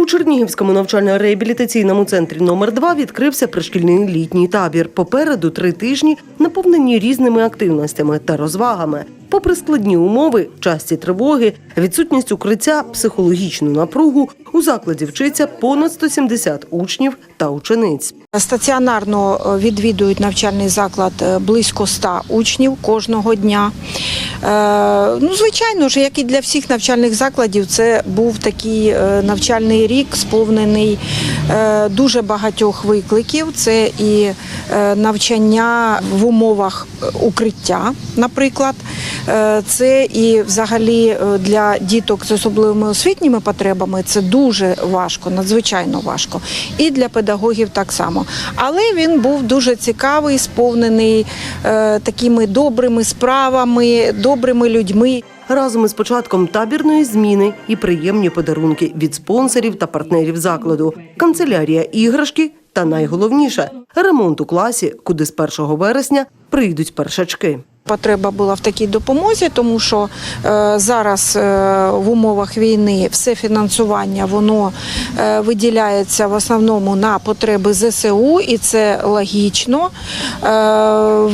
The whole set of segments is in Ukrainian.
У Чернігівському навчально-реабілітаційному центрі номер 2 відкрився пришкільний літній табір. Попереду три тижні наповнені різними активностями та розвагами. Попри складні умови, часті тривоги, відсутність укриття, психологічну напругу, у закладі вчиться понад 170 учнів та учениць. Стаціонарно е, відвідують навчальний заклад е, близько 100 учнів кожного дня. Е, Ну, звичайно ж, як і для всіх навчальних закладів, це був такий навчальний рік, сповнений дуже багатьох викликів. Це і навчання в умовах укриття, наприклад. Е, Це і взагалі е, для діток з особливими освітніми потребами це дуже важко, надзвичайно важко. І для педагогів так само. Але він був дуже цікавий, сповнений е, такими добрими справами, добрими людьми. Разом із початком табірної зміни і приємні подарунки від спонсорів та партнерів закладу, канцелярія іграшки та найголовніше ремонт у класі, куди з 1 вересня прийдуть першачки. Потреба була в такій допомозі, тому що е, зараз е, в умовах війни все фінансування воно е, виділяється в основному на потреби ЗСУ, і це логічно. Е,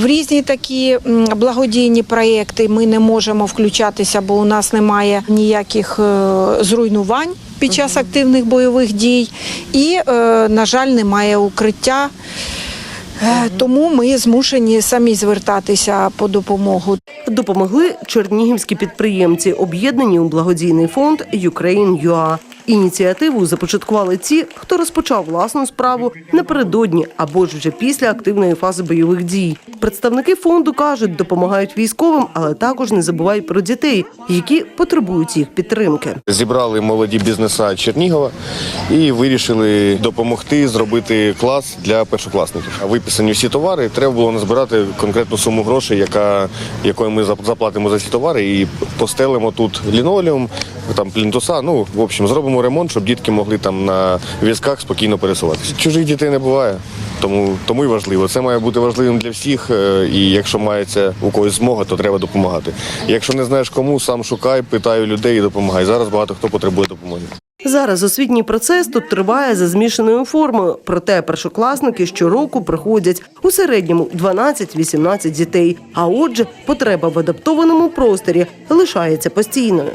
в різні такі благодійні проєкти ми не можемо включатися, бо у нас немає ніяких е, зруйнувань під час активних бойових дій, і, е, на жаль, немає укриття. Е, Тому ми змушені самі звертатися по допомогу. Допомогли чернігівські підприємці, об'єднані у благодійний фонд «Ukraine.ua». Ініціативу започаткували ті, хто розпочав власну справу напередодні або ж вже після активної фази бойових дій. Представники фонду кажуть, допомагають військовим, але також не забувають про дітей, які потребують їх підтримки. Зібрали молоді бізнеса Чернігова і вирішили допомогти зробити клас для першокласників. Виписані всі товари. Треба було назбирати конкретну суму грошей, яка якою ми заплатимо за ці товари, і постелимо тут лінолеум, там плінтуса. Ну в общем, зробимо ремонт, щоб дітки могли там на візках спокійно пересуватися. Чужих дітей не буває. Тому тому і важливо. Це має бути важливим для всіх. е, І якщо мається у когось змога, то треба допомагати. Якщо не знаєш кому, сам шукай, питай людей і допомагай. Зараз багато хто потребує допомоги. Зараз освітній процес тут триває за змішаною формою. Проте першокласники щороку приходять у середньому 12-18 дітей. А отже, потреба в адаптованому просторі лишається постійною.